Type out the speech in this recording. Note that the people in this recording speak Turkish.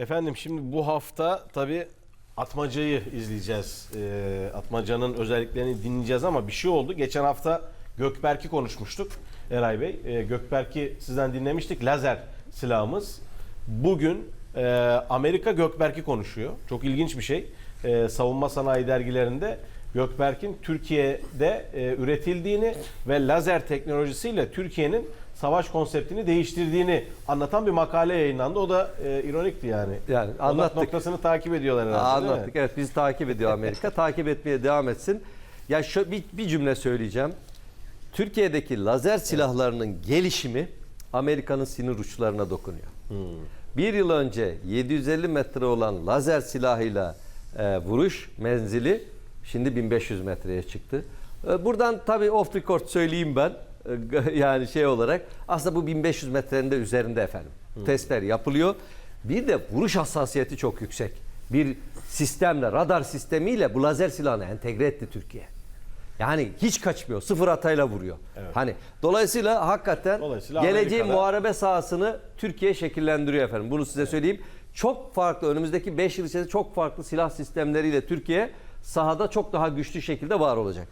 Efendim şimdi bu hafta tabii Atmaca'yı izleyeceğiz. Ee, Atmaca'nın özelliklerini dinleyeceğiz ama bir şey oldu. Geçen hafta Gökberk'i konuşmuştuk Eray Bey. Ee, Gökberk'i sizden dinlemiştik. Lazer silahımız. Bugün e, Amerika Gökberk'i konuşuyor. Çok ilginç bir şey. Ee, savunma sanayi dergilerinde Gökberk'in Türkiye'de e, üretildiğini ve lazer teknolojisiyle Türkiye'nin savaş konseptini değiştirdiğini anlatan bir makale yayınlandı. O da e, ironikti yani. Yani anlattık. noktasını takip ediyorlar herhalde değil mi? Anlattık. Evet bizi takip ediyor Amerika. takip etmeye devam etsin. Ya şu bir, bir cümle söyleyeceğim. Türkiye'deki lazer silahlarının gelişimi Amerika'nın sinir uçlarına dokunuyor. Bir yıl önce 750 metre olan lazer silahıyla e, vuruş menzili şimdi 1500 metreye çıktı. E, buradan tabii off record söyleyeyim ben. E, yani şey olarak aslında bu 1500 metrenin de üzerinde efendim. Testler yapılıyor. Bir de vuruş hassasiyeti çok yüksek. Bir sistemle, radar sistemiyle bu lazer silahını entegre etti Türkiye. Yani hiç kaçmıyor. Sıfır hatayla vuruyor. Hani dolayısıyla hakikaten Dolayısıyla geleceğin Amerika'da- muharebe sahasını Türkiye şekillendiriyor efendim. Bunu size söyleyeyim. Çok farklı önümüzdeki 5 yıl içerisinde çok farklı silah sistemleriyle Türkiye sahada çok daha güçlü şekilde var olacak.